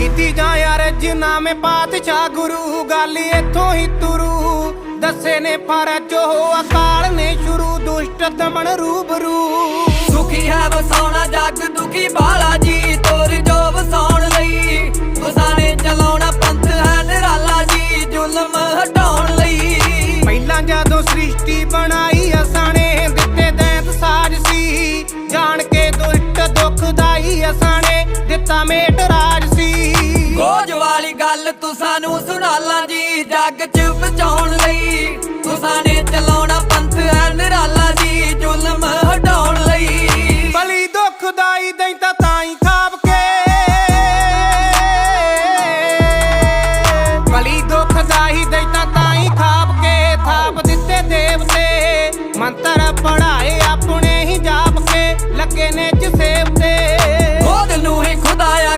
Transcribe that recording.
ਕੀਤੀ ਜਾ ਯਾਰ ਜਿਨਾਮੇ ਪਾਤਸ਼ਾਹ ਗੁਰੂ ਗੱਲ ਇੱਥੋਂ ਹੀ ਤੁਰੂ। ਦੱਸੇ ਨੇ ਫਰਜ ਉਹ ਅਕਾਲ ਨੇ ਸ਼ੁਰੂ ਦੁਸ਼ਟ ਦਮਨ ਰੂਬਰੂ। ਸੁਖੀ ਹੈ ਵਸਾਉਣਾ ਜੱਗ ਦੁਖੀ ਬਾਲਾ ਜੀ ਤੋਰ ਜੋ ਵਸਾਉਣ ਲਈ। ਵਸਾਣੇ ਚਲਾਉਣਾ ਪੰਥ ਹੈ ਨਿਰਾਲਾ ਜੀ ਜ਼ੁਲਮ ਹਟਾਉਣ ਲਈ। ਪਹਿਲਾਂ ਜਦੋਂ ਸ੍ਰਿਸ਼ਟੀ ਬਣਾਈ ਅਸਾਂ ਨੇ ਦਿੱਤੇ ਦੈਂਤ ਸਾਜ ਸੀ। ਜਾਣ ਕੇ ਦੁਸ਼ਟ ਦੁਖਦਾਈ ਅਸਾਂ ਨੇ ਦਿੱਤਾ ਮੇਟ ਰਾਜ ਸੀ ਗੋਜ ਵਾਲੀ ਗੱਲ ਤੂੰ ਸਾਨੂੰ ਸੁਣਾ ਲਾਂ ਜੀ। ਜੱਗ ਚ ਬਚਾਉਣ ਲਈ ਤੁਸਾਂ ਨੇ ਚਲਾਉਣਾ ਪੰਥ ਐ ਨਿਰਾਲਾ ਜੀ। ਜ਼ੁਲਮ ਹਟਾਉਣ ਲਈ। ਬਲੀ ਦੁੱਖ ਦਾਈ ਦਈ ਤਾਂ ਤਾਈ ਖਾਬ ਕੇ। ਬਲੀ ਦੁੱਖ ਦਾਈ ਦਈ ਤਾਂ ਤਾਈ ਖਾਬ ਕੇ। ਥਾਪ ਦਿੱਤੇ ਦੇਵਤੇ ਮੰਤਰ ਪੜਾਏ ਆਪਣੇ ਹੀ ਜਾਪ ਕੇ। ਲੱਗੇ ਨੇ ਜਸੇਬ ਤੇ।